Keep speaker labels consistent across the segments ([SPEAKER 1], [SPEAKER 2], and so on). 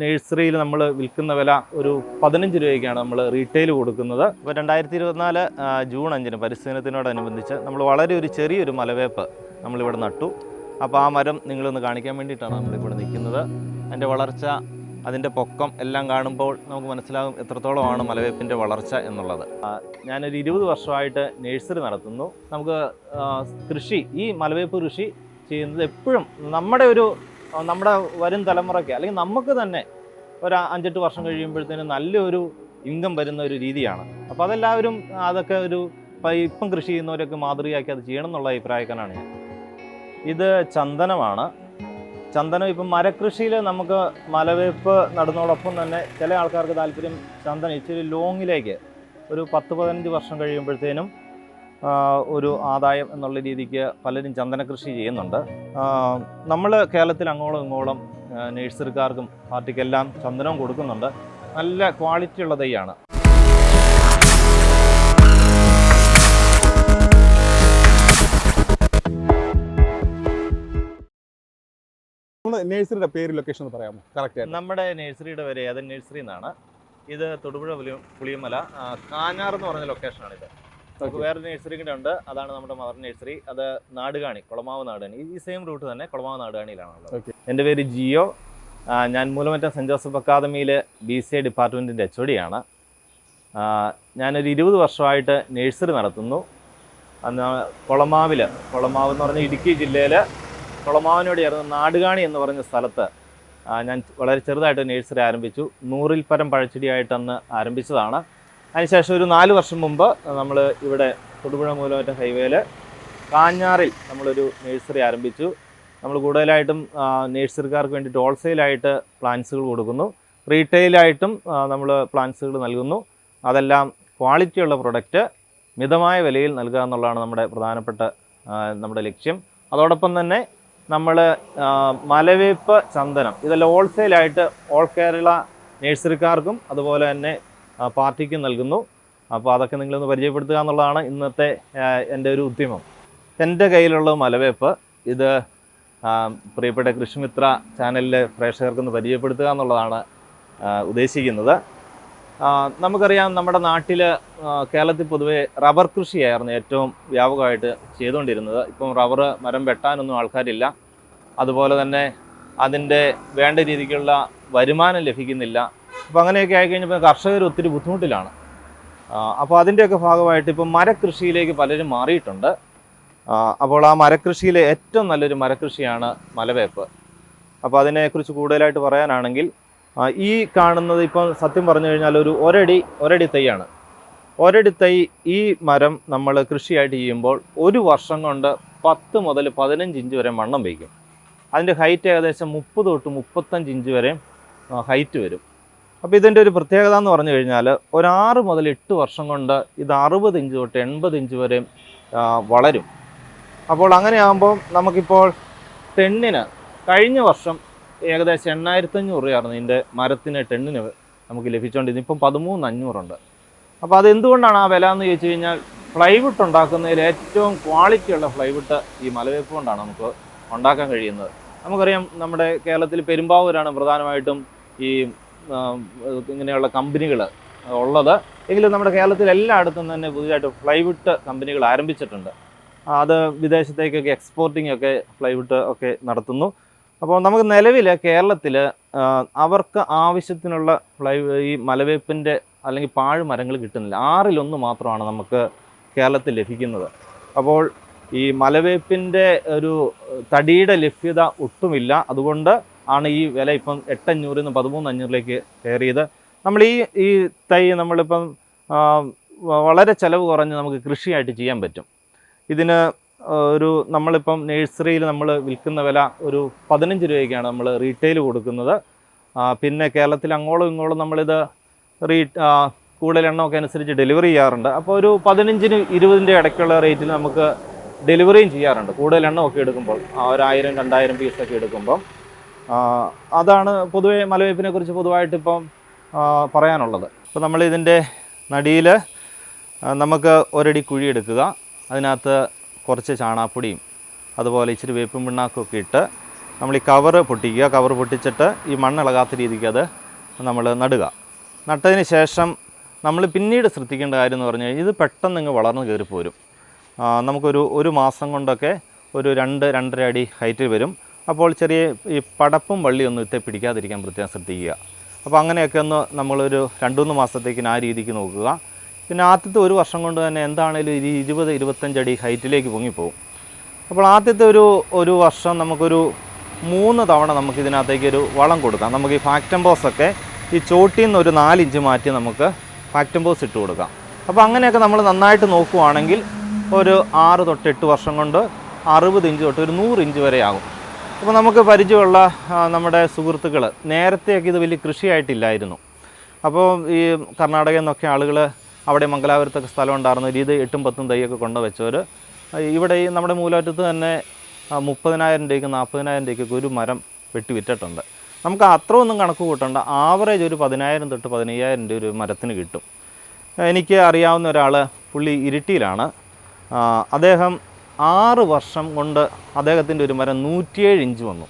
[SPEAKER 1] നഴ്സറിയിൽ നമ്മൾ വിൽക്കുന്ന വില ഒരു പതിനഞ്ച് രൂപയ്ക്കാണ് നമ്മൾ റീറ്റെയിൽ കൊടുക്കുന്നത്. ഇപ്പോൾ രണ്ടായിരത്തി ഇരുപത്തിനാല് ജൂൺ അഞ്ചിന് പരിസ്ഥിതി ദിനത്തിനോടനുബന്ധിച്ച് നമ്മൾ വളരെ ഒരു ചെറിയൊരു മലവേപ്പ് നമ്മളിവിടെ നട്ടു. അപ്പോൾ ആ മരം നിങ്ങളൊന്ന് കാണിക്കാൻ വേണ്ടിയിട്ടാണ് നമ്മളിവിടെ നിൽക്കുന്നത്. അതിന്റെ വളർച്ച അതിന്റെ പൊക്കം എല്ലാം കാണുമ്പോൾ നമുക്ക് മനസ്സിലാകും എത്രത്തോളമാണ് മലവേപ്പിന്റെ വളർച്ച എന്നുള്ളത്. ഞാനൊരു ഇരുപത് വർഷമായിട്ട് നഴ്സറി നടത്തുന്നു. നമുക്ക് കൃഷി ഈ മലവേപ്പ് കൃഷി ചെയ്യുന്നത് എപ്പോഴും നമ്മുടെ ഒരു നമ്മുടെ വരും തലമുറയ്ക്ക് അല്ലെങ്കിൽ നമുക്ക് തന്നെ ഒരു അഞ്ചെട്ട് വർഷം കഴിയുമ്പോഴത്തേനും നല്ലൊരു ഇൻകം വരുന്ന ഒരു രീതിയാണ്. അപ്പോൾ അതെല്ലാവരും അതൊക്കെ ഒരു ഇപ്പം കൃഷി ചെയ്യുന്നവരൊക്കെ മാതൃകയാക്കി അത് ചെയ്യണം എന്നുള്ള അഭിപ്രായക്കാരാണ് ഞാൻ. ഇത് ചന്ദനമാണ്. ചന്ദനം ഇപ്പം മരകൃഷിയിൽ നമുക്ക് മലവേപ്പ് നടുന്നതോടൊപ്പം തന്നെ ചില ആൾക്കാർക്ക് താല്പര്യം ചന്ദനം ഇച്ചിരി ലോങ്ങിലേക്ക് ഒരു പത്ത് പതിനഞ്ച് വർഷം കഴിയുമ്പോഴത്തേനും ഒരു ആദായം എന്നുള്ള രീതിക്ക് പലരും ചന്ദന കൃഷി ചെയ്യുന്നുണ്ട്. നമ്മൾ കേരളത്തിൽ അങ്ങോളം ഇങ്ങോളം നേഴ്സറിക്കാർക്കും പാർട്ടിക്കെല്ലാം ചന്ദനവും കൊടുക്കുന്നുണ്ട്. നല്ല ക്വാളിറ്റി ഉള്ള തൈയാണ്.
[SPEAKER 2] നമ്മുടെ നേഴ്സറിയുടെ പേര് ലൊക്കേഷൻ ഒന്ന് പറയാമോ? കറക്റ്റ്
[SPEAKER 1] നമ്മുടെ നേഴ്സറിയുടെ പേര് ഏതൻ നേഴ്സറി എന്നാണ്. ഇത് തൊടുപുഴ പുളിയമല കാനാർ കാഞ്ഞാർ എന്ന് പറഞ്ഞ ലൊക്കേഷനാണ് ഇത് നമുക്ക് വേറെ നഴ്സറി കൂടെ ഉണ്ട്. അതാണ് നമ്മുടെ മദർ നഴ്സറി അത് നാടുകാണി കുളമാവ് നാടുകാണി. ഈ സെയിം റൂട്ട് തന്നെ കുളമാവ് നാടുകാണിയിലാണുള്ളത്. എന്റെ പേര് ജിയോ. ഞാൻ മൂലമറ്റ സെന്റ് ജോസഫ് അക്കാദമിയിലെ ബി സി ഐ ഡിപ്പാർട്ട്മെന്റിന്റെ എച്ച് ഒ ഡിയാണ് ഞാനൊരു ഇരുപത് വർഷമായിട്ട് നഴ്സറി നടത്തുന്നു. അന്ന് കുളമാവിൽ കുളമാവ് എന്ന് പറഞ്ഞ ഇടുക്കി ജില്ലയിൽ കുളമാവിനോട് ചേർന്ന് നാടുകാണി എന്ന് പറഞ്ഞ സ്ഥലത്ത് ഞാൻ വളരെ ചെറുതായിട്ട് നഴ്സറി ആരംഭിച്ചു. നൂറിൽ പരം പഴച്ചെടിയായിട്ടന്ന് ആരംഭിച്ചതാണ്. അതിനുശേഷം ഒരു നാല് വർഷം മുമ്പ് നമ്മൾ ഇവിടെ തൊടുപുഴ മൂലമറ്റം ഹൈവേയിൽ കാഞ്ഞാറിൽ നമ്മളൊരു നഴ്സറി ആരംഭിച്ചു. നമ്മൾ കൂടുതലായിട്ടും നേഴ്സറിക്കാർക്ക് വേണ്ടിയിട്ട് ഹോൾസെയിലായിട്ട് പ്ലാന്റ്സുകൾ കൊടുക്കുന്നു. റീറ്റെയിലായിട്ടും നമ്മൾ പ്ലാന്റ്സുകൾ നൽകുന്നു. അതെല്ലാം ക്വാളിറ്റിയുള്ള പ്രൊഡക്റ്റ് മിതമായ വിലയിൽ നൽകുക എന്നുള്ളതാണ് നമ്മുടെ പ്രധാനപ്പെട്ട നമ്മുടെ ലക്ഷ്യം. അതോടൊപ്പം തന്നെ നമ്മൾ മലവേപ്പ് ചന്ദനം ഇതെല്ലാം ഹോൾസെയിലായിട്ട് ഓൾ കേരള നഴ്സറിക്കാർക്കും അതുപോലെ തന്നെ പാർട്ടിക്കും നൽകുന്നു. അപ്പോൾ അതൊക്കെ നിങ്ങളൊന്ന് പരിചയപ്പെടുത്തുക എന്നുള്ളതാണ് ഇന്നത്തെ എന്റെ ഒരു ഉദ്യമം. എന്റെ കയ്യിലുള്ള മലവേപ്പ് ഇത് പ്രിയപ്പെട്ട കൃഷിമിത്ര ചാനലിലെ പ്രേക്ഷകർക്കൊന്ന് പരിചയപ്പെടുത്തുക എന്നുള്ളതാണ് ഉദ്ദേശിക്കുന്നത്. നമുക്കറിയാം നമ്മുടെ നാട്ടിൽ കേരളത്തിൽ പൊതുവെ റബ്ബർ കൃഷിയായിരുന്നു ഏറ്റവും വ്യാപകമായിട്ട് ചെയ്തുകൊണ്ടിരുന്നത്. ഇപ്പം റബ്ബർ മരം വെട്ടാനൊന്നും ആൾക്കാരില്ല. അതുപോലെ തന്നെ അതിന്റെ വേണ്ട രീതിക്കുള്ള വരുമാനം ലഭിക്കുന്നില്ല. അപ്പോൾ അങ്ങനെയൊക്കെ ആയിക്കഴിഞ്ഞപ്പോൾ കർഷകർ ഒത്തിരി ബുദ്ധിമുട്ടിലാണ്. അപ്പോൾ അതിന്റെയൊക്കെ ഭാഗമായിട്ട് ഇപ്പം മരകൃഷിയിലേക്ക് പലരും മാറിയിട്ടുണ്ട്. അപ്പോൾ ആ മരകൃഷിയിലെ ഏറ്റവും നല്ലൊരു മരകൃഷിയാണ് മലവേപ്പ്. അപ്പോൾ അതിനെക്കുറിച്ച് കൂടുതലായിട്ട് പറയാനാണെങ്കിൽ ഈ കാണുന്നത് ഇപ്പം സത്യം പറഞ്ഞു കഴിഞ്ഞാൽ ഒരു ഒരടി ഒരടി തൈയാണ്. ഒരടി തൈ ഈ മരം നമ്മൾ കൃഷിയായിട്ട് ചെയ്യുമ്പോൾ ഒരു വർഷം കൊണ്ട് പത്ത് മുതൽ പതിനഞ്ച് ഇഞ്ച് വരെ മണ്ണം വയ്ക്കും. അതിന്റെ ഹൈറ്റ് ഏകദേശം മുപ്പത് തൊട്ട് മുപ്പത്തഞ്ച് ഇഞ്ച് വരെ ഹൈറ്റ് വരും. അപ്പോൾ ഇതിന്റെ ഒരു പ്രത്യേകത എന്ന് പറഞ്ഞു കഴിഞ്ഞാൽ ഒരു ആറ് മുതൽ എട്ട് വർഷം കൊണ്ട് ഇത് അറുപത് ഇഞ്ച് തൊട്ട് എൺപത് ഇഞ്ച് വരെ വളരും. അപ്പോൾ അങ്ങനെയാകുമ്പോൾ നമുക്കിപ്പോൾ തെണ്ണിന് കഴിഞ്ഞ വർഷം ഏകദേശം എണ്ണായിരത്തഞ്ഞൂറ് രൂപയായിരുന്നു ഇതിന്റെ മരത്തിന് ടെണ്ണിന് നമുക്ക് ലഭിച്ചുകൊണ്ടിരുന്നത് ഇപ്പം പതിമൂന്ന് അഞ്ഞൂറുണ്ട്. അപ്പോൾ അതെന്തുകൊണ്ടാണ് ആ വില എന്ന് ചോദിച്ചു കഴിഞ്ഞാൽ ഫ്ലൈവുഡ് ഉണ്ടാക്കുന്നതിൽ ഏറ്റവും ക്വാളിറ്റിയുള്ള ഫ്ലൈവുഡ് ഈ മലവേപ്പ് കൊണ്ടാണ് നമുക്ക് ഉണ്ടാക്കാൻ കഴിയുന്നത്. നമുക്കറിയാം നമ്മുടെ കേരളത്തിൽ പെരുമ്പാവൂരാണ് പ്രധാനമായിട്ടും ഈ ഇങ്ങനെയുള്ള കമ്പനികൾ ഉള്ളത്. എങ്കിലും നമ്മുടെ കേരളത്തിൽ എല്ലായിടത്തും തന്നെ പുതിയതായിട്ട് ഫ്ലൈവുഡ് കമ്പനികൾ ആരംഭിച്ചിട്ടുണ്ട്. അത് വിദേശത്തേക്കൊക്കെ എക്സ്പോർട്ടിംഗ് ഒക്കെ ഫ്ലൈവുഡ് ഒക്കെ നടത്തുന്നു. അപ്പോൾ നമുക്ക് നിലവിൽ കേരളത്തിൽ അവർക്ക് ആവശ്യത്തിനുള്ള ഫ്ലൈ ഈ മലവേപ്പിന്റെ അല്ലെങ്കിൽ പാഴ് മരങ്ങൾ കിട്ടുന്നില്ല. ആറിലൊന്ന് മാത്രമാണ് നമുക്ക് കേരളത്തിൽ ലഭിക്കുന്നത്. അപ്പോൾ ഈ മലവേപ്പിന്റെ ഒരു തടിയുടെ ലഭ്യത ഒട്ടുമില്ല. അതുകൊണ്ട് ആണ് ഈ വില ഇപ്പം എട്ടഞ്ഞൂറിൽ നിന്ന് പതിമൂന്ന് അഞ്ഞൂറിലേക്ക് കയറിയത്. നമ്മൾ ഈ ഈ തൈ നമ്മളിപ്പം വളരെ ചിലവ് കുറഞ്ഞ് നമുക്ക് കൃഷിയായിട്ട് ചെയ്യാൻ പറ്റും. ഇതിന് ഒരു നമ്മളിപ്പം നേഴ്സറിയിൽ നമ്മൾ വിൽക്കുന്ന വില ഒരു പതിനഞ്ച് രൂപയ്ക്കാണ് നമ്മൾ റീറ്റെയിൽ കൊടുക്കുന്നത്. പിന്നെ കേരളത്തിൽ അങ്ങോളം ഇങ്ങോളം നമ്മളിത് റീ കൂടുതൽ എണ്ണമൊക്കെ അനുസരിച്ച് ഡെലിവറി ചെയ്യാറുണ്ട്. അപ്പോൾ ഒരു പതിനഞ്ചിന് ഇരുപതിന്റെ ഇടയ്ക്കുള്ള റേറ്റിൽ നമുക്ക് ഡെലിവറിയും ചെയ്യാറുണ്ട്. കൂടുതൽ എണ്ണമൊക്കെ എടുക്കുമ്പോൾ ഒരായിരം രണ്ടായിരം പീസൊക്കെ എടുക്കുമ്പം. ആ, അതാണ് പൊതുവേ മലവേപ്പിനെ കുറിച്ച് പൊതുവായിട്ട് ഇപ്പം പറയാനുള്ളത്. ഇപ്പോൾ നമ്മൾ ഇതിന്റെ നടിയിൽ നമുക്ക് ഒരടി കുഴി എടുക്കുക. അതിനകത്ത് കുറച്ച് ചാണാപ്പൊടിയും അതുപോലെ ഇച്ചിരി വേപ്പും പിണ്ണാക്കും ഒക്കെ ഇട്ട് നമ്മൾ ഈ കവറ് പൊട്ടിക്കുക. കവർ പൊട്ടിച്ചിട്ട് ഈ മണ്ണിളകാത്ത രീതിക്ക് അത് നമ്മൾ നടുക. നട്ടതിന് ശേഷം നമ്മൾ പിന്നീട് ശ്രദ്ധിക്കേണ്ട കാര്യം എന്ന് പറഞ്ഞു കഴിഞ്ഞാൽ ഇത് പെട്ടെന്ന് ഇങ്ങ് വളർന്നു കയറിപ്പോരും. പോരും നമുക്കൊരു ഒരു മാസം കൊണ്ടൊക്കെ ഒരു രണ്ട് രണ്ടര അടി ഹൈറ്റിൽ വരും. അപ്പോൾ ചെറിയ ഈ പടപ്പും വള്ളിയൊന്നും ഇത്തെ പിടിക്കാതിരിക്കാൻ പ്രത്യേകം ശ്രദ്ധിക്കുക. അപ്പോൾ അങ്ങനെയൊക്കെ ഒന്ന് നമ്മളൊരു രണ്ട് മൂന്ന് മാസത്തേക്കിന് ആ രീതിക്ക് നോക്കുക. പിന്നെ ആദ്യത്തെ ഒരു വർഷം കൊണ്ട് തന്നെ എന്താണേലും ഒരു ഇരുപത് അടി ഹൈറ്റിലേക്ക് പൊങ്ങിപ്പോകും അപ്പോൾ ആദ്യത്തെ ഒരു ഒരു വർഷം നമുക്കൊരു മൂന്ന് തവണ നമുക്ക് ഇതിനകത്തേക്ക് ഒരു വളം കൊടുക്കാം. നമുക്ക് ഈ ഫാക്ടംബോസൊക്കെ ഈ ചോട്ടിൽ നിന്ന് ഒരു നാലിഞ്ച് മാറ്റി നമുക്ക് ഫാക്ടംബോസ് ഇട്ട് കൊടുക്കാം. അപ്പോൾ അങ്ങനെയൊക്കെ നമ്മൾ നന്നായിട്ട് നോക്കുവാണെങ്കിൽ ഒരു ആറ് തൊട്ട് എട്ട് വർഷം കൊണ്ട് അറുപത് ഇഞ്ച് തൊട്ട് ഒരു നൂറ് ഇഞ്ച് വരെ ആകും അപ്പോൾ നമുക്ക് പരിചയമുള്ള നമ്മുടെ സുഹൃത്തുക്കൾ നേരത്തെയൊക്കെ ഇത് വലിയ കൃഷിയായിട്ടില്ലായിരുന്നു. അപ്പോൾ ഈ കർണാടകയിൽ നിന്നൊക്കെ ആളുകൾ അവിടെ മംഗലാപുരത്തൊക്കെ സ്ഥലം ഉണ്ടായിരുന്ന ഇത് എട്ടും പത്തും തൈയൊക്കെ കൊണ്ടുവച്ചവർ ഇവിടെ ഈ നമ്മുടെ മൂലാറ്റത്ത് തന്നെ മുപ്പതിനായിരം രൂപയ്ക്ക് നാൽപ്പതിനായിരം രൂപയ്ക്കൊക്കെ ഒരു മരം വെട്ടി വിറ്റിട്ടുണ്ട് നമുക്ക് അത്ര ഒന്നും കണക്ക് കൂട്ടണ്ട. ആവറേജ് ഒരു പതിനായിരം തൊട്ട് പതിനയ്യായിരം രൂപ ഒരു മരത്തിന് കിട്ടും. എനിക്ക് അറിയാവുന്ന ഒരാൾ പുള്ളി ഇരിട്ടിയിലാണ്. അദ്ദേഹം ആറ് വർഷം കൊണ്ട് അദ്ദേഹത്തിന്റെ ഒരു മരം നൂറ്റിയേഴ് ഇഞ്ച് വന്നു.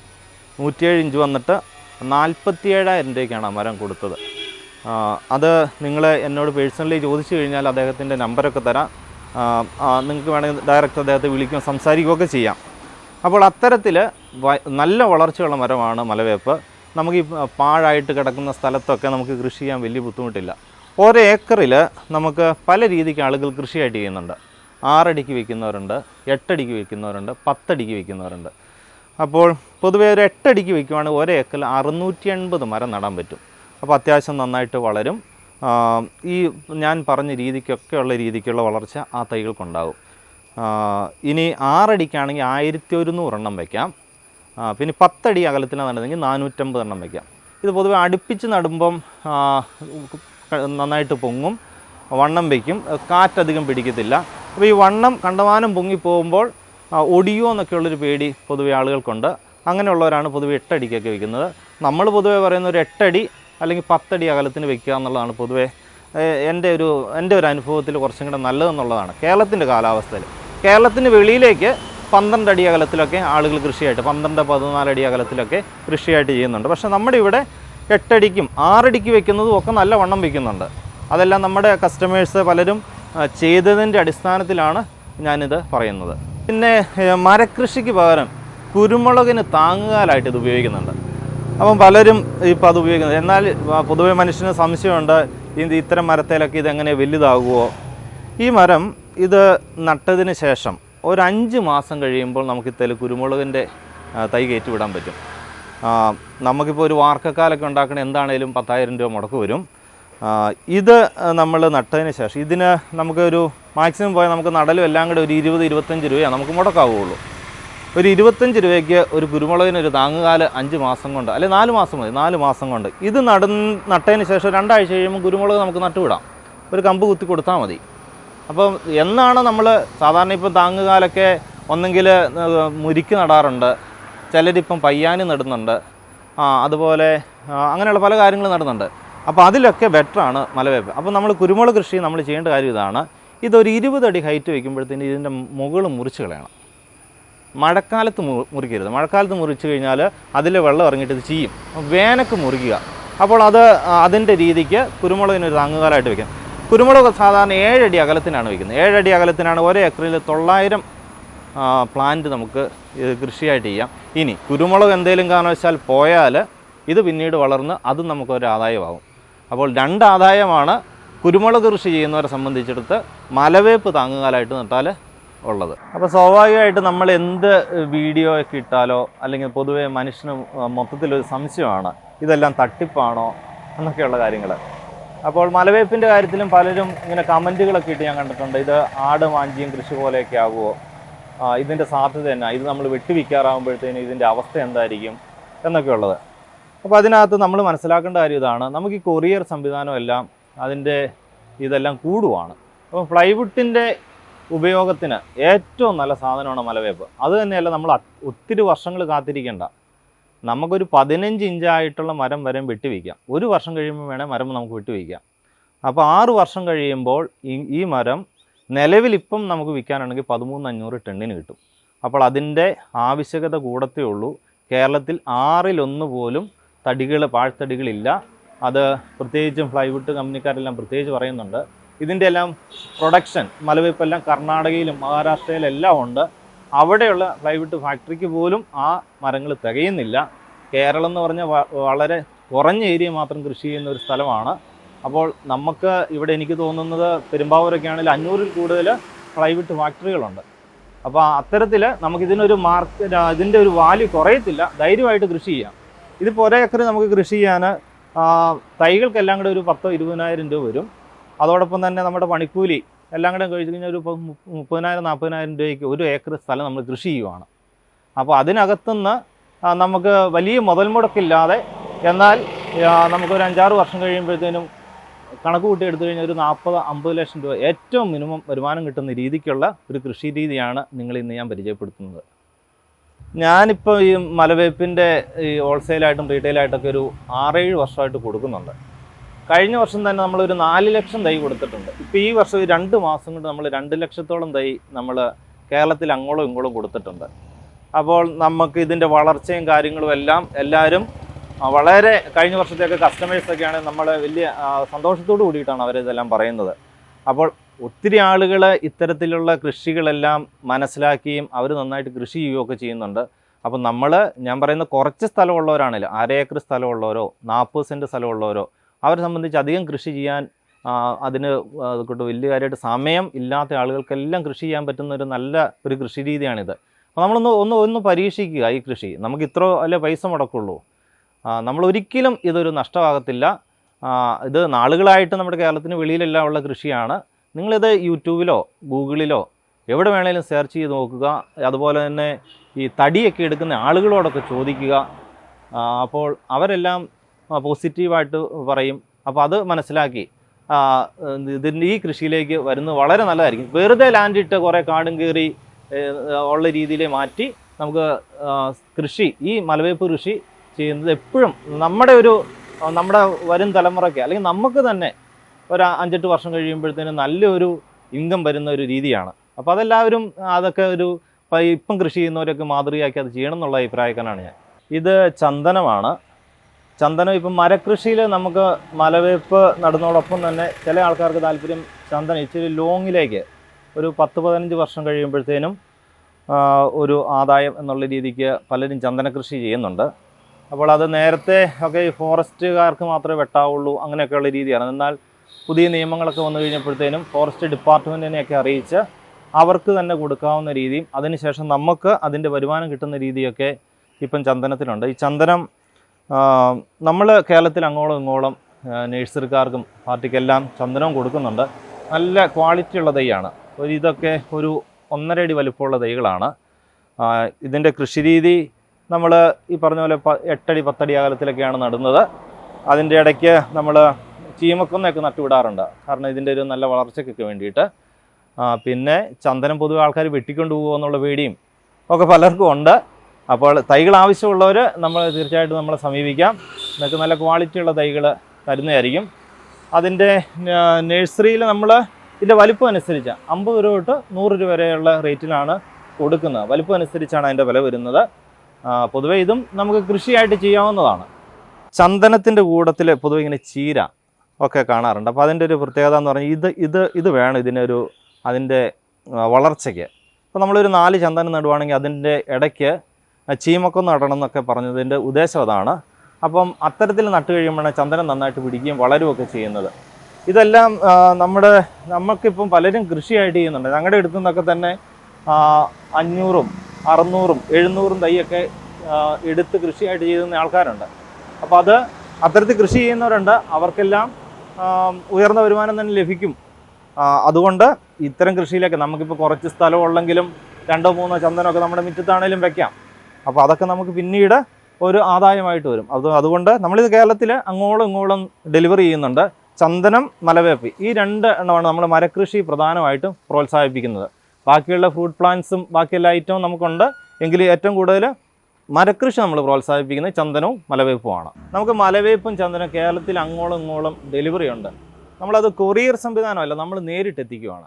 [SPEAKER 1] നൂറ്റിയേഴ് ഇഞ്ച് വന്നിട്ട് നാൽപ്പത്തി ഏഴായിരം രൂപയ്ക്കാണ് ആ മരം കൊടുത്തത്. അത് നിങ്ങൾ എന്നോട് പേഴ്സണലി ചോദിച്ചു കഴിഞ്ഞാൽ അദ്ദേഹത്തിന്റെ നമ്പരൊക്കെ തരാം. നിങ്ങൾക്ക് വേണമെങ്കിൽ ഡയറക്റ്റ് അദ്ദേഹത്തെ വിളിക്കുകയും സംസാരിക്കുകയൊക്കെ ചെയ്യാം. അപ്പോൾ അത്തരത്തിൽ നല്ല വളർച്ചയുള്ള മരമാണ് മലവേപ്പ്. നമുക്ക് ഈ പാഴായിട്ട് കിടക്കുന്ന സ്ഥലത്തൊക്കെ നമുക്ക് കൃഷി ചെയ്യാൻ വലിയ ബുദ്ധിമുട്ടില്ല. ഏക്കറിൽ നമുക്ക് പല രീതിക്ക് ആളുകൾ കൃഷിയായിട്ട് ചെയ്യുന്നുണ്ട്. ആറടിക്ക് വയ്ക്കുന്നവരുണ്ട് എട്ടടിക്ക് വയ്ക്കുന്നവരുണ്ട് പത്തടിക്ക് വയ്ക്കുന്നവരുണ്ട് അപ്പോൾ പൊതുവേ ഒരു എട്ടടിക്ക് വയ്ക്കുവാണെങ്കിൽ ഒരേക്കൽ അറുന്നൂറ്റി എൺപത് മരം നടാൻ പറ്റും. അപ്പോൾ അത്യാവശ്യം നന്നായിട്ട് വളരും. ഈ ഞാൻ പറഞ്ഞ രീതിക്കൊക്കെയുള്ള രീതിക്കുള്ള വളർച്ച ആ തൈകൾക്കുണ്ടാകും ഇനി ആറടിക്കാണെങ്കിൽ ആയിരത്തി ഒരുന്നൂറെണ്ണം വയ്ക്കാം പിന്നെ പത്തടി അകലത്തിലാണ് നടുന്നതെങ്കിൽ നാനൂറ്റമ്പത് എണ്ണം വയ്ക്കാം ഇത് പൊതുവേ അടുപ്പിച്ച് നടുമ്പം നന്നായിട്ട് പൊങ്ങും വണ്ണം വയ്ക്കും കാറ്റധികം പിടിക്കത്തില്ല. അപ്പോൾ ഈ വണ്ണം കണ്ടമാനം പൊങ്ങിപ്പോകുമ്പോൾ ഒടിയോ എന്നൊക്കെയുള്ളൊരു പേടി പൊതുവെ ആളുകൾക്കുണ്ട്. അങ്ങനെയുള്ളവരാണ് പൊതുവെ എട്ടടിക്കൊക്കെ വയ്ക്കുന്നത് നമ്മൾ പൊതുവെ പറയുന്ന ഒരു എട്ടടി അല്ലെങ്കിൽ പത്തടി അകലത്തിന് വെക്കുക എന്നുള്ളതാണ് പൊതുവെ എന്റെ ഒരു എന്റെ ഒരു അനുഭവത്തിൽ കുറച്ചും കൂടെ നല്ലതെന്നുള്ളതാണ്. കേരളത്തിന്റെ കാലാവസ്ഥയിൽ. കേരളത്തിന് വെളിയിലേക്ക് പന്ത്രണ്ട് അടി അകലത്തിലൊക്കെ ആളുകൾ കൃഷിയായിട്ട് പന്ത്രണ്ട് പതിനാല് അടി അകലത്തിലൊക്കെ കൃഷിയായിട്ട് ചെയ്യുന്നുണ്ട്. പക്ഷേ നമ്മുടെ ഇവിടെ എട്ടടിക്കും ആറടിക്ക് വെക്കുന്നതും ഒക്കെ നല്ല വണ്ണം വയ്ക്കുന്നുണ്ട്. അതെല്ലാം നമ്മുടെ കസ്റ്റമേഴ്സ് പലരും ചെയ്തതിന്റെ അടിസ്ഥാനത്തിലാണ് ഞാനിത് പറയുന്നത്. പിന്നെ മരക്കൃഷിക്ക് പകരം കുരുമുളകിന് താങ്ങുകാലായിട്ട് ഇത് ഉപയോഗിക്കുന്നുണ്ട്. അപ്പം പലരും ഇപ്പോൾ അത് ഉപയോഗിക്കുന്നത് എന്നാൽ പൊതുവെ മനുഷ്യന് സംശയമുണ്ട് ഇത് ഇത്തരം മരത്തേലൊക്കെ ഇതെങ്ങനെ വലുതാകുമോ ഈ മരം ഇത് നട്ടതിന് ശേഷം ഒരു അഞ്ച് മാസം കഴിയുമ്പോൾ നമുക്ക് ഇത്തരം കുരുമുളകിന്റെ തൈ കയറ്റി വിടാൻ പറ്റും നമുക്കിപ്പോൾ ഒരു വാർക്കക്കാലൊക്കെ ഉണ്ടാക്കണ എന്താണേലും പത്തായിരം രൂപ മുടക്ക് വരും. ഇത് നമ്മൾ നട്ടതിന് ശേഷം ഇതിന് നമുക്കൊരു മാക്സിമം പോയാൽ നമുക്ക് നടലും എല്ലാം കൂടെ ഒരു ഇരുപത് ഇരുപത്തഞ്ച് രൂപയാണ്. നമുക്ക് മുടക്കാവുള്ളൂ. ഒരു ഇരുപത്തഞ്ച് രൂപയ്ക്ക് ഒരു കുരുമുളകിന് ഒരു താങ്ങുകാൽ അഞ്ച് മാസം കൊണ്ട് അല്ലെ നാല് മാസം മതി നാല് മാസം കൊണ്ട്. ഇത് നട നട്ടതിന് ശേഷം രണ്ടാഴ്ച കഴിയുമ്പോൾ കുരുമുളക് നമുക്ക് നട്ടുവിടാം ഒരു കമ്പ് കുത്തി കൊടുത്താൽ മതി. അപ്പം എന്നാണ് നമ്മൾ സാധാരണ ഇപ്പം താങ്ങുകാലൊക്കെ ഒന്നെങ്കിൽ മുരിക്ക് നടാറുണ്ട്. ചിലരിപ്പം പയ്യാനി നടുന്നുണ്ട്. അതുപോലെ അങ്ങനെയുള്ള പല കാര്യങ്ങളും നടുന്നുണ്ട്. അപ്പോൾ അതിലൊക്കെ ബെറ്ററാണ് മലവേപ്പ്. അപ്പോൾ നമ്മൾ കുരുമുളക് കൃഷി നമ്മൾ ചെയ്യേണ്ട കാര്യം ഇതാണ്. ഇതൊരു ഇരുപത് അടി ഹൈറ്റ് വയ്ക്കുമ്പോഴത്തേന് ഇതിന്റെ മുകൾ മുറിച്ച് കളയണം. മഴക്കാലത്ത് മുറിക്കരുത്. മഴക്കാലത്ത് മുറിച്ച് കഴിഞ്ഞാൽ അതിൽ വെള്ളം ഇറങ്ങിയിട്ട് ഇത് ചെയ്യും വേനക്ക് മുറിക്കുക. അപ്പോൾ അത് അതിന്റെ രീതിക്ക് കുരുമുളകിന് ഒരു താങ്ങുകാലമായിട്ട് വെക്കാം. കുരുമുളക് സാധാരണ ഏഴടി അകലത്തിനാണ് വയ്ക്കുന്നത് ഏഴടി അകലത്തിനാണ് ഒരേ ഏക്കറിൽ തൊള്ളായിരം പ്ലാന്റ് നമുക്ക് കൃഷിയായിട്ട് ചെയ്യാം. ഇനി കുരുമുളക് എന്തെങ്കിലും കാരണവശാൽ പോയാൽ ഇത് പിന്നീട് വളർന്ന് അതും നമുക്കൊരു ആദായമാകും. അപ്പോൾ രണ്ട് ആദായമാണ് കുരുമുളക് കൃഷി ചെയ്യുന്നവരെ സംബന്ധിച്ചിടത്ത് മലവേപ്പ് താങ്ങുകാലായിട്ട് നട്ടാൽ ഉള്ളത്. അപ്പോൾ സ്വാഭാവികമായിട്ട് നമ്മൾ എന്ത് വീഡിയോ ഒക്കെ ഇട്ടാലോ അല്ലെങ്കിൽ പൊതുവെ മനുഷ്യന് മൊത്തത്തിലൊരു സംശയമാണ് ഇതെല്ലാം തട്ടിപ്പാണോ എന്നൊക്കെയുള്ള കാര്യങ്ങൾ അപ്പോൾ മലവേപ്പിന്റെ കാര്യത്തിലും പലരും ഇങ്ങനെ കമന്റുകളൊക്കെ ഇട്ട് ഞാൻ കണ്ടിട്ടുണ്ട് ഇത് ആട് മാഞ്ചിയും കൃഷി പോലെയൊക്കെ ആകുമോ ഇതിന്റെ സാധ്യത തന്നെ ഇത് നമ്മൾ വെട്ടിവിക്കാറാകുമ്പോഴത്തേനും ഇതിന്റെ അവസ്ഥ എന്തായിരിക്കും എന്നൊക്കെ ഉള്ളത് അപ്പോൾ അതിനകത്ത് നമ്മൾ മനസ്സിലാക്കേണ്ട കാര്യം ഇതാണ്. നമുക്ക് ഈ കൊറിയർ സംവിധാനമെല്ലാം അതിന്റെ ഇതെല്ലാം കൂടുവാണ്. അപ്പോൾ പ്ലൈവുഡിന്റെ ഉപയോഗത്തിന് ഏറ്റവും നല്ല സാധനമാണ് മലവേപ്പ്. അത് തന്നെയല്ല നമ്മൾ ഒത്തിരി വർഷങ്ങൾ കാത്തിരിക്കേണ്ട. നമുക്കൊരു പതിനഞ്ച് ഇഞ്ചായിട്ടുള്ള മരം വരെ വെട്ടിവയ്ക്കാം ഒരു വർഷം കഴിയുമ്പോൾ വേണേൽ മരം നമുക്ക് വെട്ടിവയ്ക്കാം അപ്പോൾ ആറ് വർഷം കഴിയുമ്പോൾ ഈ മരം നിലവിൽ ഇപ്പം നമുക്ക് വിൽക്കാനാണെങ്കിൽ പതിമൂന്ന് അഞ്ഞൂറ് ടണ്ണിന് കിട്ടും. അപ്പോൾ അതിന്റെ ആവശ്യകത കൂടത്തേ ഉള്ളൂ. കേരളത്തിൽ ആറിലൊന്ന് പോലും തടികൾ പാഴ്ത്തടികളില്ല അത് പ്രത്യേകിച്ചും ഫ്ലൈവുഡ് കമ്പനിക്കാരെല്ലാം പ്രത്യേകിച്ച് പറയുന്നുണ്ട്. ഇതിന്റെ എല്ലാം പ്രൊഡക്ഷൻ മലവെപ്പെല്ലാം കർണാടകയിലും മഹാരാഷ്ട്രയിലും എല്ലാം ഉണ്ട്. അവിടെയുള്ള പ്ലൈവുഡ് ഫാക്ടറിക്ക് പോലും ആ മരങ്ങൾ തികയുന്നില്ല. കേരളം എന്ന് പറഞ്ഞാൽ വളരെ കുറഞ്ഞ ഏരിയ മാത്രം കൃഷി ചെയ്യുന്ന ഒരു സ്ഥലമാണ്. അപ്പോൾ നമുക്ക് ഇവിടെ എനിക്ക് തോന്നുന്നത് പെരുമ്പാവൂരൊക്കെ ആണെങ്കിൽ അഞ്ഞൂറിൽ കൂടുതൽ പ്ലൈവുഡ് ഫാക്ടറികളുണ്ട് അപ്പോൾ അത്തരത്തിൽ നമുക്കിതിനൊരു മാർക്കറ്റ് ഇതിന്റെ ഒരു വാല്യൂ കുറയത്തില്ല. ധൈര്യമായിട്ട് കൃഷി ചെയ്യാം. ഇതിപ്പോൾ ഒരേ ഏക്കർ നമുക്ക് കൃഷി ചെയ്യാൻ തൈകൾക്കെല്ലാം കൂടെ ഒരു പത്തോ ഇരുപതിനായിരം രൂപ വരും. അതോടൊപ്പം തന്നെ നമ്മുടെ പണിക്കൂലി എല്ലാം കൂടെ കഴിച്ച് കഴിഞ്ഞാൽ ഒരു മുപ്പതിനായിരം നാൽപ്പതിനായിരം രൂപയ്ക്ക് ഒരു ഏക്കർ സ്ഥലം നമ്മൾ കൃഷി ചെയ്യുവാണ്. അപ്പോൾ അതിനകത്തുനിന്ന് നമുക്ക് വലിയ മുതൽ മുടക്കില്ലാതെ എന്നാൽ നമുക്കൊരു അഞ്ചാറ് വർഷം കഴിയുമ്പോഴത്തേനും കണക്ക് കൂട്ടി എടുത്തു കഴിഞ്ഞാൽ ഒരു നാൽപ്പത് അമ്പത് ലക്ഷം രൂപ ഏറ്റവും മിനിമം വരുമാനം കിട്ടുന്ന രീതിക്കുള്ള ഒരു കൃഷി രീതിയാണ് നിങ്ങൾ ഇന്ന് ഞാൻ പരിചയപ്പെടുത്തുന്നത്. ഞാനിപ്പോൾ ഈ മലവേപ്പിന്റെ ഈ ഹോൾസെയിലായിട്ടും റീറ്റെയിലായിട്ടൊക്കെ ഒരു ആറേഴ് വർഷമായിട്ട് കൊടുക്കുന്നുണ്ട്. കഴിഞ്ഞ വർഷം തന്നെ നമ്മളൊരു നാല് ലക്ഷം തൈ കൊടുത്തിട്ടുണ്ട്. ഇപ്പോൾ ഈ വർഷം രണ്ട് മാസം കൊണ്ട് നമ്മൾ രണ്ട് ലക്ഷത്തോളം തൈ നമ്മൾ കേരളത്തിൽ അങ്ങോളം ഇങ്ങോളം കൊടുത്തിട്ടുണ്ട്. അപ്പോൾ നമുക്ക് ഇതിന്റെ വളർച്ചയും കാര്യങ്ങളും എല്ലാം എല്ലാവരും വളരെ കഴിഞ്ഞ വർഷത്തെയൊക്കെ കസ്റ്റമേഴ്സൊക്കെയാണ് നമ്മൾ വലിയ സന്തോഷത്തോടു കൂടിയിട്ടാണ് അവരിതെല്ലാം പറയുന്നത്. അപ്പോൾ ഒത്തിരി ആളുകൾ ഇത്തരത്തിലുള്ള കൃഷികളെല്ലാം മനസ്സിലാക്കുകയും അവർ നന്നായിട്ട് കൃഷി ചെയ്യുകയൊക്കെ ചെയ്യുന്നുണ്ട്. അപ്പോൾ നമ്മൾ ഞാൻ പറയുന്ന കുറച്ച് സ്ഥലമുള്ളവരാണല്ലോ അര ഏക്കർ സ്ഥലമുള്ളവരോ നാൽപ്പത് സെന്റ് സ്ഥലമുള്ളവരോ അവരെ സംബന്ധിച്ച് അധികം കൃഷി ചെയ്യാൻ അതിന് അതുകൊണ്ട് വലിയ കാര്യമായിട്ട് സമയം ഇല്ലാത്ത ആളുകൾക്കെല്ലാം കൃഷി ചെയ്യാൻ പറ്റുന്ന ഒരു നല്ല ഒരു കൃഷി രീതിയാണിത്. അപ്പോൾ നമ്മളൊന്ന് ഒന്ന് ഒന്ന് പരീക്ഷിക്കുക ഈ കൃഷി. നമുക്ക് ഇത്ര അല്ലേ പൈസ മുടക്കുള്ളൂ. നമ്മൾ ഒരിക്കലും ഇതൊരു നഷ്ടമാകത്തില്ല. ഇത് നാളുകളായിട്ട് നമ്മുടെ കേരളത്തിന് വെളിയിലെല്ലാം ഉള്ള കൃഷിയാണ്. നിങ്ങളിത് യൂട്യൂബിലോ ഗൂഗിളിലോ എവിടെ വേണേലും സെർച്ച് ചെയ്ത് നോക്കുക. അതുപോലെ തന്നെ ഈ തടിയൊക്കെ എടുക്കുന്ന ആളുകളോടൊക്കെ ചോദിക്കുക. അപ്പോൾ അവരെല്ലാം പോസിറ്റീവായിട്ട് പറയും. അപ്പോൾ അത് മനസ്സിലാക്കി ഇതിന്റെ ഈ കൃഷിയിലേക്ക് വരുന്നത് വളരെ നല്ലതായിരിക്കും. വെറുതെ ലാൻഡ് ഇട്ട് കുറേ കാടും കയറി ഉള്ള രീതിയിൽ മാറ്റി നമുക്ക് കൃഷി ഈ മലവേപ്പ് കൃഷി ചെയ്യുന്നത് എപ്പോഴും നമ്മുടെ ഒരു നമ്മുടെ വരും തലമുറയ്ക്ക് അല്ലെങ്കിൽ നമുക്ക് തന്നെ ഒരു അഞ്ചെട്ട് വർഷം കഴിയുമ്പോഴത്തേനും നല്ലൊരു ഇൻകം വരുന്ന ഒരു രീതിയാണ്. അപ്പോൾ അതെല്ലാവരും അതൊക്കെ ഒരു ഇപ്പം കൃഷി ചെയ്യുന്നവരൊക്കെ മാതൃകയാക്കി അത് ചെയ്യണം എന്നുള്ള അഭിപ്രായക്കാരാണ് ഞാൻ. ഇത് ചന്ദനമാണ്. ചന്ദനം ഇപ്പം മരക്കൃഷിയിൽ നമുക്ക് മലവേപ്പ് നടുന്നതോടൊപ്പം തന്നെ ചില ആൾക്കാർക്ക് താല്പര്യം ചന്ദനം ഇച്ചിരി ലോങ്ങിലേക്ക് ഒരു പത്ത് പതിനഞ്ച് വർഷം കഴിയുമ്പോഴത്തേനും ഒരു ആദായം എന്നുള്ള രീതിക്ക് പലരും ചന്ദന കൃഷി ചെയ്യുന്നുണ്ട്. അപ്പോൾ അത് നേരത്തെ ഒക്കെ ഈ ഫോറസ്റ്റുകാർക്ക് മാത്രമേ വെട്ടാവുള്ളൂ അങ്ങനെയൊക്കെയുള്ള രീതിയാണ്. എന്നാൽ പുതിയ നിയമങ്ങളൊക്കെ വന്നു കഴിഞ്ഞപ്പോഴത്തേനും ഫോറസ്റ്റ് ഡിപ്പാർട്ട്മെന്റിനെയൊക്കെ അറിയിച്ച് അവർക്ക് തന്നെ കൊടുക്കാവുന്ന രീതിയും അതിനുശേഷം നമുക്ക് അതിന്റെ വരുമാനം കിട്ടുന്ന രീതിയൊക്കെ ഇപ്പം ചന്ദനത്തിലുണ്ട്. ഈ ചന്ദനം നമ്മൾ കേരളത്തിൽ അങ്ങോളം ഇങ്ങോളം നേഴ്സറിക്കാർക്കും പാർട്ടിക്കെല്ലാം ചന്ദനവും കൊടുക്കുന്നുണ്ട്. നല്ല ക്വാളിറ്റി ഉള്ള തൈയാണ്. ഒരു ഇതൊക്കെ ഒരു ഒന്നര അടി വലിപ്പമുള്ള തൈകളാണ്. ഇതിന്റെ കൃഷി രീതി നമ്മൾ ഈ പറഞ്ഞ പോലെ എട്ടടി പത്തടി അകലത്തിലൊക്കെയാണ് നടുന്നത്. അതിന്റെ ഇടയ്ക്ക് നമ്മൾ ചീമക്കൊന്നൊക്കെ നട്ടുവിടാറുണ്ട്. കാരണം ഇതിന്റെ ഒരു നല്ല വളർച്ചയ്ക്കൊക്കെ വേണ്ടിയിട്ട്. പിന്നെ ചന്ദനം പൊതുവെ ആൾക്കാർ വെട്ടിക്കൊണ്ട് പോകുമോ എന്നുള്ള പേടിയും ഒക്കെ പലർക്കും ഉണ്ട്. അപ്പോൾ തൈകൾ ആവശ്യമുള്ളവർ നമ്മൾ തീർച്ചയായിട്ടും നമ്മളെ സമീപിക്കാം. നിങ്ങൾക്ക് നല്ല ക്വാളിറ്റിയുള്ള തൈകൾ തരുന്നതായിരിക്കും. അതിന്റെ നഴ്സറിയിൽ നമ്മൾ ഇതിന്റെ വലിപ്പം അനുസരിച്ച് അമ്പത് രൂപ തൊട്ട് നൂറ് രൂപ വരെയുള്ള റേറ്റിലാണ് കൊടുക്കുന്നത്. വലിപ്പം അനുസരിച്ചാണ് അതിന്റെ വില വരുന്നത്. പൊതുവേ ഇതും നമുക്ക് കൃഷിയായിട്ട് ചെയ്യാവുന്നതാണ്. ചന്ദനത്തിന്റെ കൂടത്തിൽ പൊതുവെ ഇങ്ങനെ ചീര ഒക്കെ കാണാറുണ്ട്. അപ്പോൾ അതിന്റെ ഒരു പ്രത്യേകത എന്ന് പറഞ്ഞാൽ ഇത് ഇത് ഇത് വേണം ഇതിനൊരു അതിന്റെ വളർച്ചയ്ക്ക്. അപ്പോൾ നമ്മളൊരു നാല് ചന്ദനം നടുവാണെങ്കിൽ അതിന്റെ ഇടയ്ക്ക് ചീമക്കം നടണം എന്നൊക്കെ പറഞ്ഞതിന്റെ ഉദ്ദേശം അതാണ്. അപ്പം അത്തരത്തിൽ നട്ട് കഴിയുമ്പോഴാണ് ചന്ദനം നന്നായിട്ട് പിടിക്കുകയും വളരുകയൊക്കെ ചെയ്യുന്നത്. ഇതെല്ലാം നമ്മുടെ നമുക്കിപ്പം പലരും കൃഷിയായിട്ട് ചെയ്യുന്നുണ്ട്. ഞങ്ങളുടെ അടുത്തു നിന്നൊക്കെ തന്നെ അഞ്ഞൂറും അറുന്നൂറും എഴുന്നൂറും തൈയൊക്കെ എടുത്ത് കൃഷിയായിട്ട് ചെയ്യുന്ന ആൾക്കാരുണ്ട്. അപ്പോൾ അത് അത്തരത്തിൽ കൃഷി ചെയ്യുന്നവരുണ്ട്. അവർക്കെല്ലാം ഉയർന്ന വരുമാനം തന്നെ ലഭിക്കും. അതുകൊണ്ട് ഇത്തരം കൃഷിയിലൊക്കെ നമുക്കിപ്പോൾ കുറച്ച് സ്ഥലം ഉള്ളെങ്കിലും രണ്ടോ മൂന്നോ ചന്ദനമൊക്കെ നമ്മുടെ മിറ്റത്താണേലും വെക്കാം. അപ്പോൾ അതൊക്കെ നമുക്ക് പിന്നീട് ഒരു ആദായമായിട്ട് വരും. അത് അതുകൊണ്ട് നമ്മളിത് കേരളത്തിൽ അങ്ങോളം ഇങ്ങോളം ഡെലിവറി ചെയ്യുന്നുണ്ട്. ചന്ദനം മലവേപ്പി ഈ രണ്ട് എണ്ണമാണ് നമ്മൾ മരകൃഷി പ്രധാനമായിട്ടും പ്രോത്സാഹിപ്പിക്കുന്നത്. ബാക്കിയുള്ള ഫ്രൂട്ട് പ്ലാന്റ്സും ബാക്കിയെല്ലാ ഐറ്റവും നമുക്കുണ്ട്. എങ്കിൽ ഏറ്റവും കൂടുതൽ മരകൃഷി നമ്മൾ പ്രോത്സാഹിപ്പിക്കുന്നത് ചന്ദനവും മലവേപ്പുമാണ്. നമുക്ക് മലവേപ്പും ചന്ദനവും കേരളത്തിൽ അങ്ങോളം ഇങ്ങോളം ഡെലിവറി ഉണ്ട്. നമ്മളത് കൊറിയർ സംവിധാനമല്ല നമ്മൾ നേരിട്ട് എത്തിക്കുവാണ്.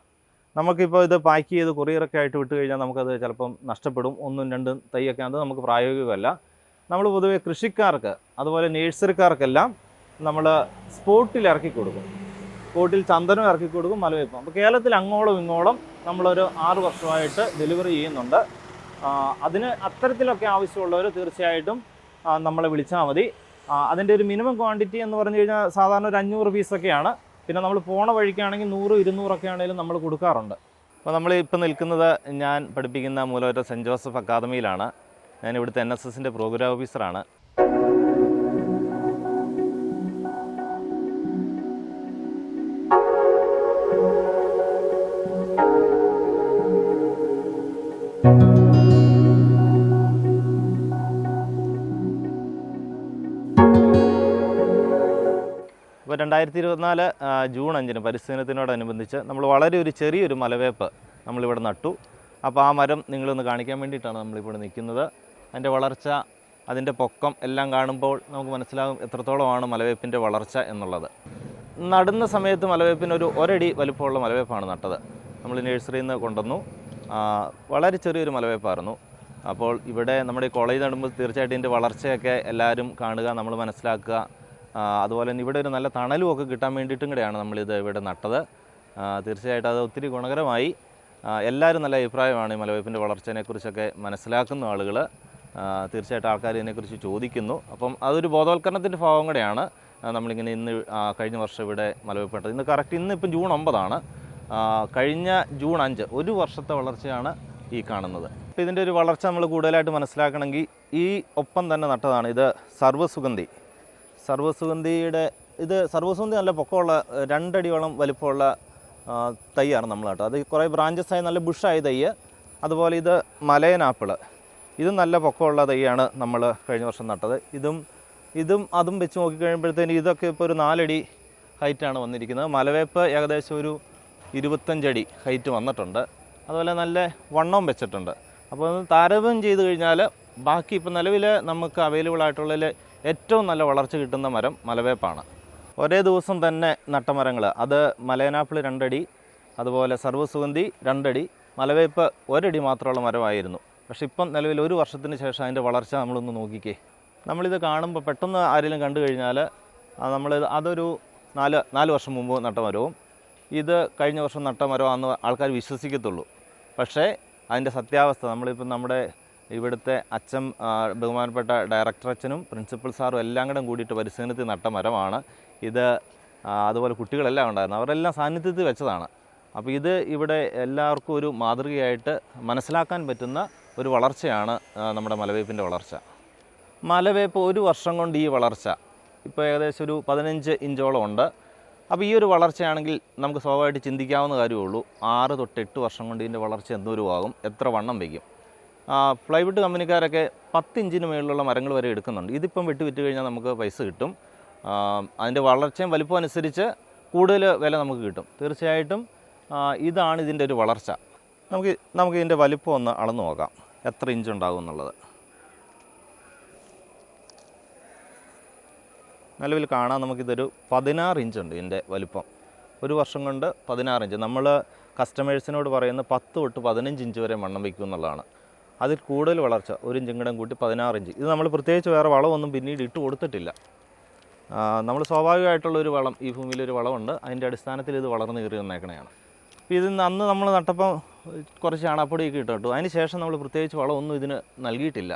[SPEAKER 1] നമുക്കിപ്പോൾ ഇത് പാക്ക് ചെയ്ത് കൊറിയറൊക്കെ ആയിട്ട് വിട്ട് കഴിഞ്ഞാൽ നമുക്കത് ചിലപ്പം നഷ്ടപ്പെടും. ഒന്നും രണ്ടും തൈയൊക്കെ അത് നമുക്ക് പ്രായോഗികമല്ല. നമ്മൾ പൊതുവെ കൃഷിക്കാർക്ക് അതുപോലെ നേഴ്സറിക്കാർക്കെല്ലാം നമ്മൾ സ്പോട്ടിൽ ഇറക്കി കൊടുക്കും. സ്പോട്ടിൽ ചന്ദനം ഇറക്കി കൊടുക്കും മലവേപ്പും. അപ്പോൾ കേരളത്തിൽ അങ്ങോളം ഇങ്ങോളം നമ്മളൊരു ആറ് വർഷമായിട്ട് ഡെലിവറി ചെയ്യുന്നുണ്ട്. അതിന് അത്തരത്തിലൊക്കെ ആവശ്യമുള്ളവർ തീർച്ചയായിട്ടും നമ്മളെ വിളിച്ചാൽ മതി. അതിന്റെ ഒരു മിനിമം ക്വാണ്ടിറ്റി എന്ന് പറഞ്ഞു കഴിഞ്ഞാൽ സാധാരണ ഒരു അഞ്ഞൂറ് പീസൊക്കെയാണ് പിന്നെ നമ്മൾ പോണ വഴിക്കാണെങ്കിൽ നൂറ് ഇരുന്നൂറൊക്കെ ആണെങ്കിലും നമ്മൾ കൊടുക്കാറുണ്ട്. അപ്പോൾ നമ്മൾ ഇപ്പോൾ നിൽക്കുന്നത് ഞാൻ പഠിപ്പിക്കുന്ന മൂലവറ്റ സെന്റ് ജോസഫ് അക്കാദമിയിലാണ്. ഞാൻ ഇവിടുത്തെ എൻ എസ് എസിന്റെ പ്രോഗ്രാം ഓഫീസറാണ് രണ്ടായിരത്തി ഇരുപത്തിനാല് ജൂൺ അഞ്ചിന് പരിസ്ഥിതി ദിനത്തിനോടനുബന്ധിച്ച് നമ്മൾ വളരെ ഒരു ചെറിയൊരു മലവേപ്പ് നമ്മളിവിടെ നട്ടു. അപ്പോൾ ആ മരം നിങ്ങളൊന്ന് കാണിക്കാൻ വേണ്ടിയിട്ടാണ് നമ്മളിപ്പോൾ നിൽക്കുന്നത്. അതിന്റെ വളർച്ച അതിന്റെ പൊക്കം എല്ലാം കാണുമ്പോൾ നമുക്ക് മനസ്സിലാകും എത്രത്തോളമാണ് മലവേപ്പിന്റെ വളർച്ച എന്നുള്ളത്. നടുന്ന സമയത്ത് മലവേപ്പിന് ഒരു ഒരടി വലുപ്പമുള്ള മലവേപ്പാണ് നട്ടത്. നമ്മൾ നഴ്സറിയിൽ നിന്ന് കൊണ്ടുവന്നു. വളരെ ചെറിയൊരു മലവേപ്പായിരുന്നു. അപ്പോൾ ഇവിടെ നമ്മുടെ കോളേജ് നടുമ്പോൾ തീർച്ചയായിട്ടും ഇതിന്റെ വളർച്ചയൊക്കെ എല്ലാവരും കാണുക നമ്മൾ മനസ്സിലാക്കുക അതുപോലെ തന്നെ ഇവിടെ ഒരു നല്ല തണലും ഒക്കെ കിട്ടാൻ വേണ്ടിയിട്ടും കൂടെയാണ് നമ്മളിത് ഇവിടെ നട്ടത്. തീർച്ചയായിട്ടും അത് ഒത്തിരി ഗുണകരമായി. എല്ലാവരും നല്ല അഭിപ്രായമാണ് ഈ മലവയ്പ്പിന്റെ വളർച്ചയെക്കുറിച്ചൊക്കെ മനസ്സിലാക്കുന്ന ആളുകൾ തീർച്ചയായിട്ടും ആൾക്കാർ ഇതിനെക്കുറിച്ച് ചോദിക്കുന്നു. അപ്പം അതൊരു ബോധവൽക്കരണത്തിന്റെ ഭാഗം കൂടെയാണ് നമ്മളിങ്ങനെ ഇന്ന് കഴിഞ്ഞ വർഷം ഇവിടെ മലവയ്പ്പെട്ടത് ഇന്ന് കറക്റ്റ് ഇന്ന് ഇപ്പം ജൂൺ ഒമ്പതാണ്. കഴിഞ്ഞ ജൂൺ അഞ്ച് ഒരു വർഷത്തെ വളർച്ചയാണ് ഈ കാണുന്നത്. അപ്പോൾ ഇതിന്റെ ഒരു വളർച്ച നമ്മൾ കൂടുതലായിട്ട് മനസ്സിലാക്കണമെങ്കിൽ ഈ ഒപ്പം തന്നെ നട്ടതാണ് ഇത് സർവസുഗന്ധി. സർവസുഗന്ധിയുടെ ഇത് സർവസുഗന്ധി നല്ല പൊക്കമുള്ള രണ്ടടിയോളം വലിപ്പമുള്ള തൈയാണ് നമ്മൾ കേട്ടോ അത് കുറേ ബ്രാഞ്ചസ് ആയി നല്ല ബുഷായ തൈ. അതുപോലെ ഇത് മലയൻ ആപ്പിൾ ഇതും നല്ല പൊക്കമുള്ള തൈയാണ് നമ്മൾ കഴിഞ്ഞ വർഷം നട്ടത്. ഇതും ഇതും അതും വെച്ച് നോക്കിക്കഴിയുമ്പോഴത്തേന് ഇതൊക്കെ ഇപ്പോൾ ഒരു നാലടി ഹൈറ്റാണ് വന്നിരിക്കുന്നത്. മലവേപ്പ് ഏകദേശം ഒരു ഇരുപത്തഞ്ചടി ഹൈറ്റ് വന്നിട്ടുണ്ട്. അതുപോലെ നല്ല വണ്ണവും വെച്ചിട്ടുണ്ട്. അപ്പോൾ താരതമ്യം ചെയ്ത് കഴിഞ്ഞാൽ ബാക്കി ഇപ്പോൾ നിലവിൽ നമുക്ക് അവൈലബിൾ ആയിട്ടുള്ളതിൽ ഏറ്റവും നല്ല വളർച്ച കിട്ടുന്ന മരം മലവേപ്പാണ്. ഒരേ ദിവസം തന്നെ നട്ട മരങ്ങൾ അത് മലയനാപ്പിൾ രണ്ടടി അതുപോലെ സർവസുഗന്ധി രണ്ടടി മലവേപ്പ് ഒരടി മാത്രമുള്ള മരമായിരുന്നു. പക്ഷെ ഇപ്പം നിലവിൽ ഒരു വർഷത്തിന് ശേഷം അതിന്റെ വളർച്ച നമ്മളൊന്ന് നോക്കിക്കേ. നമ്മളിത് കാണുമ്പോൾ പെട്ടെന്ന് ആരെങ്കിലും കണ്ടു കഴിഞ്ഞാൽ നമ്മൾ അതൊരു നാല് നാല് വർഷം മുമ്പ് നട്ട മരവും. ഇത് കഴിഞ്ഞ വർഷം നട്ട മരമാണെന്ന് ആൾക്കാർ വിശ്വസിക്കത്തുള്ളൂ. പക്ഷേ അതിന്റെ സത്യാവസ്ഥ നമ്മളിപ്പം നമ്മുടെ ഇവിടുത്തെ അച്ഛൻ ബഹുമാനപ്പെട്ട ഡയറക്ടർ അച്ഛനും പ്രിൻസിപ്പൽ സാറും എല്ലാം കൂടെ കൂടിയിട്ട് പരിശീലനത്തിൽ നട്ട മരമാണ്. ഇത് അതുപോലെ കുട്ടികളെല്ലാം ഉണ്ടായിരുന്നു. അവരെല്ലാം സാന്നിധ്യത്തിൽ വെച്ചതാണ്. അപ്പോൾ ഇത് ഇവിടെ എല്ലാവർക്കും ഒരു മാതൃകയായിട്ട് മനസ്സിലാക്കാൻ പറ്റുന്ന ഒരു വളർച്ചയാണ് നമ്മുടെ മലവേപ്പിന്റെ വളർച്ച. മലവേപ്പ് ഒരു വർഷം കൊണ്ട് ഈ വളർച്ച ഇപ്പോൾ ഏകദേശം ഒരു പതിനഞ്ച് ഇഞ്ചോളം ഉണ്ട്. അപ്പോൾ ഈ ഒരു വളർച്ചയാണെങ്കിൽ നമുക്ക് സ്വാഭാവികമായിട്ട് ചിന്തിക്കാവുന്ന കാര്യമുള്ളൂ ആറ് തൊട്ട് എട്ട് വർഷം കൊണ്ട് ഇതിന്റെ വളർച്ച എന്തോരമാകും? എത്ര വണ്ണം വയ്ക്കും? പ്ലൈവുഡ് കമ്പനിക്കാരൊക്കെ പത്ത് ഇഞ്ചിന് മേളിലുള്ള മരങ്ങൾ വരെ എടുക്കുന്നുണ്ട്. ഇതിപ്പം വെട്ടി വിറ്റ് കഴിഞ്ഞാൽ നമുക്ക് പൈസ കിട്ടും. അതിന്റെ വളർച്ചയും വലിപ്പം അനുസരിച്ച് കൂടുതൽ വില നമുക്ക് കിട്ടും. തീർച്ചയായിട്ടും ഇതാണ് ഇതിന്റെ ഒരു വളർച്ച. നമുക്ക് നമുക്ക് ഇതിന്റെ വലിപ്പം ഒന്ന് അളന്ന് നോക്കാം. എത്ര ഇഞ്ച് ഉണ്ടാകും എന്നുള്ളത്. നിലവിൽ കാണാൻ നമുക്കിതൊരു പതിനാറ് ഇഞ്ചുണ്ട് ഇതിന്റെ വലിപ്പം. ഒരു വർഷം കൊണ്ട് പതിനാറ് ഇഞ്ച് നമ്മൾ കസ്റ്റമേഴ്സിനോട് പറയുന്ന പത്ത് തൊട്ട് പതിനഞ്ച് ഇഞ്ച് വരെ മണ്ണം വയ്ക്കും എന്നുള്ളതാണ്. അതിൽ കൂടുതൽ വളർച്ച ഒരു ഇഞ്ചും കിടം കൂട്ടി പതിനാറ് ഇഞ്ച്. ഇത് നമ്മൾ പ്രത്യേകിച്ച് വേറെ വളമൊന്നും പിന്നീട് ഇട്ട് കൊടുത്തിട്ടില്ല. നമ്മൾ സ്വാഭാവികമായിട്ടുള്ള ഒരു വളം ഈ ഭൂമിയിൽ ഒരു വളമുണ്ട് അതിന്റെ അടിസ്ഥാനത്തിൽ ഇത് വളർന്നു കയറി വന്നേക്കണയാണ്. അപ്പോൾ ഇതിന് അന്ന് നമ്മൾ നട്ടപ്പം കുറച്ച് ചാണാപ്പൊടിയൊക്കെ ഇട്ടിട്ടു അതിന് ശേഷം നമ്മൾ പ്രത്യേകിച്ച് വളമൊന്നും ഇതിന് നൽകിയിട്ടില്ല.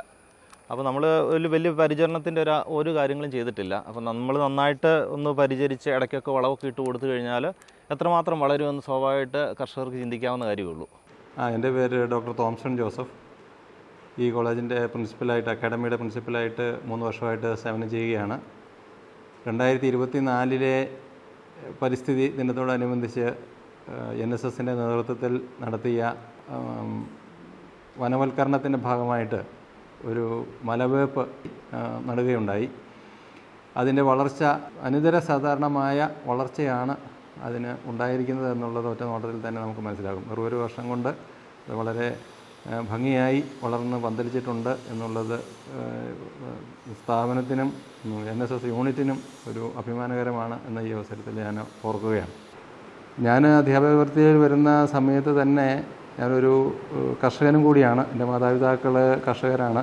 [SPEAKER 1] അപ്പോൾ നമ്മൾ ഒരു വലിയ പരിചരണത്തിന്റെ ഒരു ഒരു കാര്യങ്ങളും ചെയ്തിട്ടില്ല. അപ്പോൾ നമ്മൾ നന്നായിട്ട് ഒന്ന് പരിചരിച്ച് ഇടയ്ക്കൊക്കെ വളമൊക്കെ ഇട്ട് കൊടുത്തു കഴിഞ്ഞാൽ എത്രമാത്രം വളരുമെന്ന് സ്വാഭാവികമായിട്ട് കർഷകർക്ക് ചിന്തിക്കാവുന്ന കാര്യമേ ഉള്ളൂ.
[SPEAKER 3] ആ എന്റെ പേര് ഡോക്ടർ തോംസൺ ജോസഫ്. ഈ കോളേജിന്റെ പ്രിൻസിപ്പലായിട്ട് അക്കാഡമിയുടെ പ്രിൻസിപ്പലായിട്ട് മൂന്ന് വർഷമായിട്ട് സേവനം ചെയ്യുകയാണ്. രണ്ടായിരത്തി ഇരുപത്തി നാലിലെ പരിസ്ഥിതി ദിനത്തോടനുബന്ധിച്ച് എൻ എസ് എസിന്റെ നേതൃത്വത്തിൽ നടത്തിയ വനവൽക്കരണത്തിന്റെ ഭാഗമായിട്ട് ഒരു മലവേപ്പ് നടുകയുണ്ടായി. അതിന്റെ വളർച്ച അനിതര സാധാരണമായ വളർച്ചയാണ് അതിന് ഉണ്ടായിരിക്കുന്നത് എന്നുള്ളത് ഒറ്റ നോട്ടത്തിൽ തന്നെ നമുക്ക് മനസ്സിലാകും. വെറും ഒരു വർഷം കൊണ്ട് അത് വളരെ ഭംഗിയായി വളർന്ന് പന്തലിച്ചിട്ടുണ്ട് എന്നുള്ളത് സ്ഥാപനത്തിനും എൻ എസ് എസ് യൂണിറ്റിനും ഒരു അഭിമാനകരമാണ് എന്ന ഈ അവസരത്തിൽ ഞാൻ ഓർക്കുകയാണ്. ഞാൻ അധ്യാപക വൃത്തിയിൽ വരുന്ന സമയത്ത് തന്നെ ഞാനൊരു കർഷകനും കൂടിയാണ്. എന്റെ മാതാപിതാക്കൾ കർഷകരാണ്.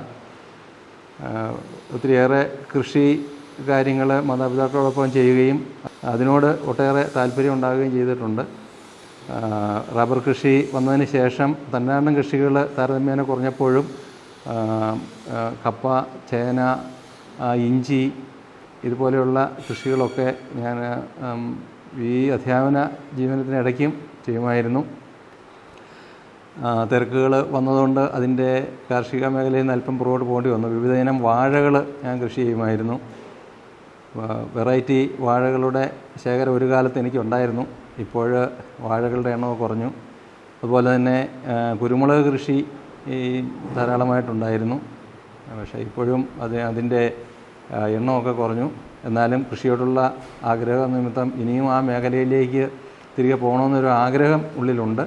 [SPEAKER 3] ഒത്തിരിയേറെ കൃഷി കാര്യങ്ങൾ മാതാപിതാക്കളോടൊപ്പം ചെയ്യുകയും അതിനോട് ഒട്ടേറെ താല്പര്യം ഉണ്ടാകുകയും ചെയ്തിട്ടുണ്ട്. റബ്ബർ കൃഷി വന്നതിന് ശേഷം തന്നാടൻ കൃഷികൾ താരതമ്യേന കുറഞ്ഞപ്പോഴും കപ്പ ചേന ഇഞ്ചി ഇതുപോലെയുള്ള കൃഷികളൊക്കെ ഞാൻ ഈ അധ്യാപന ജീവനത്തിനിടയ്ക്കും ചെയ്യുമായിരുന്നു. തിരക്കുകൾ വന്നതുകൊണ്ട് അതിന്റെ കാർഷിക മേഖലയിൽ നിന്ന് അല്പം പുറകോട്ട് പോകേണ്ടി വന്നു. വിവിധ ഇനം വാഴകൾ ഞാൻ കൃഷി ചെയ്യുമായിരുന്നു. വെറൈറ്റി വാഴകളുടെ ശേഖരം ഒരു കാലത്ത് എനിക്കുണ്ടായിരുന്നു. ഇപ്പോൾ വാഴകളുടെ എണ്ണമൊക്കെ കുറഞ്ഞു. അതുപോലെ തന്നെ കുരുമുളക് കൃഷി ഈ ധാരാളമായിട്ടുണ്ടായിരുന്നു. പക്ഷേ ഇപ്പോഴും അത് അതിന്റെ എണ്ണമൊക്കെ കുറഞ്ഞു. എന്നാലും കൃഷിയോടുള്ള ആഗ്രഹ നിമിത്തം ഇനിയും ആ മേഖലയിലേക്ക് തിരികെ പോകണമെന്നൊരു ആഗ്രഹം ഉള്ളിലുണ്ട്.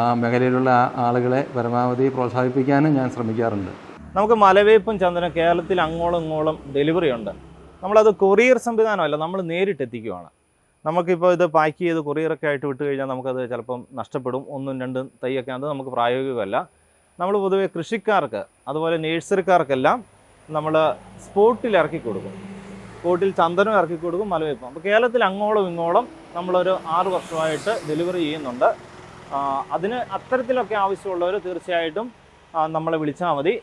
[SPEAKER 3] ആ, മേഖലയിലുള്ള ആളുകളെ പരമാവധി പ്രോത്സാഹിപ്പിക്കാനും ഞാൻ ശ്രമിക്കാറുണ്ട്.
[SPEAKER 1] നമുക്ക് മലവേപ്പും ചന്ദനം കേരളത്തിൽ അങ്ങോളം ഇങ്ങോളം ഡെലിവറി ഉണ്ട്. നമ്മളത് കൊറിയർ സംവിധാനമല്ല നമ്മൾ നേരിട്ട് എത്തിക്കുവാണ് നമുക്കിപ്പോൾ ഇത് പാക്ക് ചെയ്ത് കൊറിയറൊക്കെ ആയിട്ട് വിട്ട് കഴിഞ്ഞാൽ നമുക്കത് ചിലപ്പം നഷ്ടപ്പെടും. ഒന്നും രണ്ടും തൈയൊക്കെ അത് നമുക്ക് പ്രായോഗികമല്ല. നമ്മൾ പൊതുവെ കൃഷിക്കാർക്ക് അതുപോലെ നേഴ്സറിക്കാർക്കെല്ലാം നമ്മൾ സ്പോട്ടിൽ ഇറക്കി കൊടുക്കും. സ്പോട്ടിൽ ചന്ദനം ഇറക്കി കൊടുക്കും മലവെപ്പം അപ്പോൾ കേരളത്തിൽ അങ്ങോളം ഇങ്ങോളം നമ്മളൊരു ആറ് വർഷമായിട്ട് ഡെലിവറി ചെയ്യുന്നുണ്ട്. അതിന് അത്തരത്തിലൊക്കെ ആവശ്യമുള്ളവർ തീർച്ചയായിട്ടും നമ്മളെ വിളിച്ചാൽ മതി.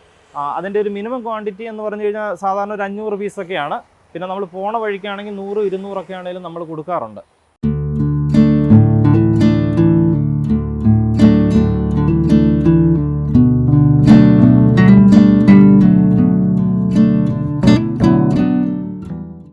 [SPEAKER 1] അതിന്റെ ഒരു മിനിമം ക്വാണ്ടിറ്റി എന്ന് പറഞ്ഞു കഴിഞ്ഞാൽ സാധാരണ ഒരു അഞ്ഞൂറ് പീസൊക്കെയാണ് പിന്നെ നമ്മൾ പോണ വഴിക്കാണെങ്കിൽ നൂറ് ഇരുന്നൂറൊക്കെ ആണെങ്കിലും നമ്മൾ കൊടുക്കാറുണ്ട്.